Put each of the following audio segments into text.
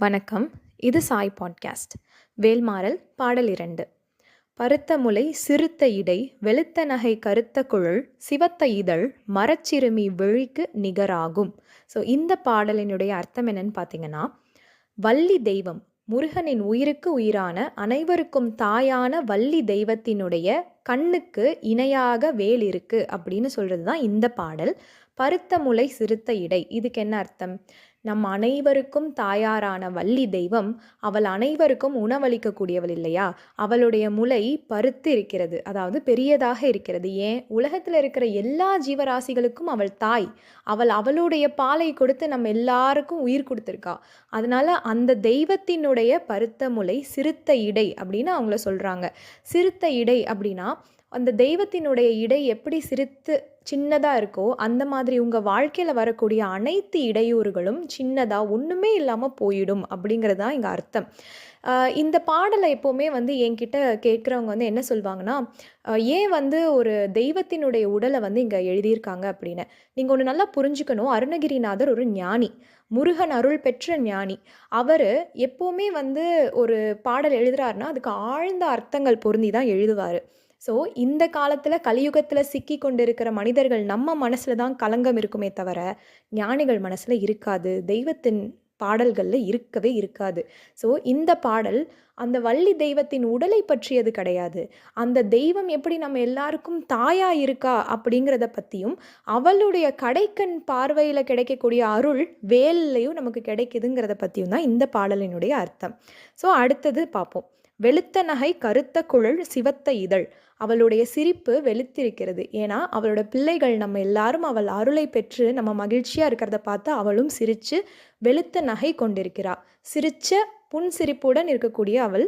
வணக்கம். இது சாய் பாட்காஸ்ட். வேல்மாறல் பாடல் இரண்டு. பருத்த முலை சிறுத்த இடை வெளுத்த நகை கருத்த குழல் சிவத்த இதழ் மரச்சிறுமி விழிக்கு நிகராகும். ஸோ இந்த பாடலினுடைய அர்த்தம் என்னன்னு பார்த்தீங்கன்னா வள்ளி தெய்வம் முருகனின் உயிருக்கு உயிரான அனைவருக்கும் தாயான வள்ளி தெய்வத்தினுடைய கண்ணுக்கு இணையாக வேல் இருக்கு அப்படின்னு சொல்கிறது தான் இந்த பாடல். பருத்த முலை சிறுத்த இடை. இதுக்கு என்ன அர்த்தம்? நம் அனைவருக்கும் தாயாரான வள்ளி தெய்வம் அவள் அனைவருக்கும் உணவளிக்கக்கூடியவள் இல்லையா? அவளுடைய முலை பருத்து இருக்கிறது அதாவது பெரியதாக இருக்கிறது. ஏன்? உலகத்தில் இருக்கிற எல்லா ஜீவராசிகளுக்கும் அவள் தாய். அவள் அவளுடைய பாலை கொடுத்து நம்ம எல்லாருக்கும் உயிர் கொடுத்துருக்கா. அதனால அந்த தெய்வத்தினுடைய பருத்த முலை சிறுத்த இடை அப்படின்னு அவங்கள சொல்கிறாங்க சிறுத்த இடை அப்படின்னா அந்த தெய்வத்தினுடைய இடை எப்படி சிரித்து சின்னதாக இருக்கோ அந்த மாதிரி உங்கள் வாழ்க்கையில் வரக்கூடிய அனைத்து இடையூறுகளும் சின்னதாக ஒன்றுமே இல்லாமல் போயிடும் அப்படிங்கிறது தான் இங்கே அர்த்தம். இந்த பாடலை எப்போவுமே வந்து என்கிட்ட கேட்குறவங்க வந்து என்ன சொல்லுவாங்கன்னா ஏன் வந்து ஒரு தெய்வத்தினுடைய உடலை வந்து இங்கே எழுதியிருக்காங்க அப்படின்னு. நீங்கள் ஒன்று நல்லா புரிஞ்சுக்கணும். அருணகிரிநாதர் ஒரு ஞானி முருகன் அருள் பெற்ற ஞானி. அவர் எப்போவுமே வந்து ஒரு பாடல் எழுதுறாருன்னா அதுக்கு ஆழ்ந்த அர்த்தங்கள் பொருந்தி தான் எழுதுவார். ஸோ இந்த காலத்தில் கலியுகத்தில் சிக்கி கொண்டு இருக்கிற மனிதர்கள் நம்ம மனசில் தான் கலங்கம் இருக்குமே தவிர ஞானிகள் மனசில் இருக்காது. தெய்வத்தின் பாடல்களில் இருக்கவே இருக்காது. ஸோ இந்த பாடல் அந்த வள்ளி தெய்வத்தின் உடலை பற்றியது கிடையாது. அந்த தெய்வம் எப்படி நம்ம எல்லாருக்கும் தாயா இருக்கா அப்படிங்கிறத பற்றியும் அவளுடைய கடைக்கண் பார்வையில் கிடைக்கக்கூடிய அருள் வேலையும் நமக்கு கிடைக்குதுங்கிறத பற்றியும் தான் இந்த பாடலினுடைய அர்த்தம். ஸோ அடுத்தது பார்ப்போம். வெளுத்த நகை கருத்த குழல் சிவத்த இதழ். அவளுடைய சிரிப்பு வெளுத்திருக்கிறது. ஏன்னா அவளோட பிள்ளைகள் நம்ம எல்லாரும் அவள் அருளை பெற்று நம்ம மகிழ்ச்சியாக இருக்கிறத பார்த்து அவளும் சிரித்து வெளுத்த நகை கொண்டிருக்கிறாள் சிரிச்ச புன் சிரிப்புடன் இருக்கக்கூடிய அவள்.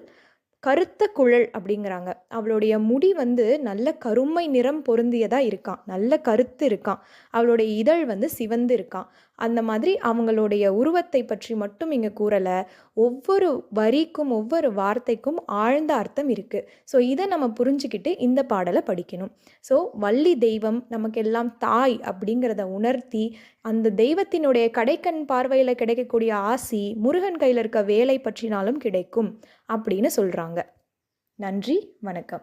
கருத்த குழல் அப்படிங்கிறாங்க. அவளுடைய முடி வந்து நல்ல கருமை நிறம் பொருந்தியதாக இருக்கான் நல்ல கருத்து இருக்கான் அவளுடைய இதழ் வந்து சிவந்து இருக்கான் அந்த மாதிரி அவங்களுடைய உருவத்தை பற்றி மட்டும் இங்கே கூறலை. ஒவ்வொரு வரிக்கும் ஒவ்வொரு வார்த்தைக்கும் ஆழ்ந்த அர்த்தம் இருக்குது ஸோ இதை நம்ம புரிஞ்சுக்கிட்டு இந்த பாடலை படிக்கணும். ஸோ வள்ளி தெய்வம் நமக்கெல்லாம் தாய் அப்படிங்கிறத உணர்த்தி அந்த தெய்வத்தினுடைய கடைக்கண் பார்வையில் கிடைக்கக்கூடிய ஆசி முருகன் கையில் இருக்க வேலை பற்றினாலும் கிடைக்கும். அப்படின்னு சொல்கிறாங்க நன்றி வணக்கம்.